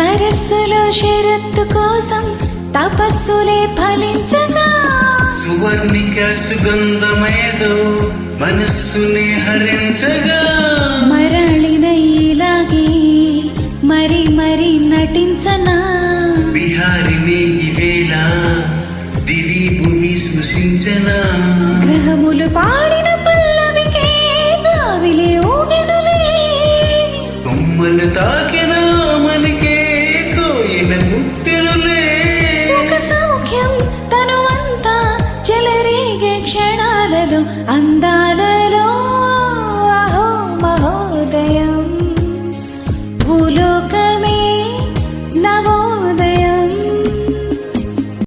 సరస్సులో శరత్తు కోసం తపస్సులే ఫలించగా. సువర్ణిక సుగంధమేదో మనస్సునే హరించగా. మరళినయ్యేలాగే మరి మరి నటించనా. విహారినే ఇవేళ దివి భూమి స్పృశించనా గ్రహములు పాడిన పల్లవికే తావిలే ఊగిదులే. కొమ్మలు తాకిన ప్రియులే అందాల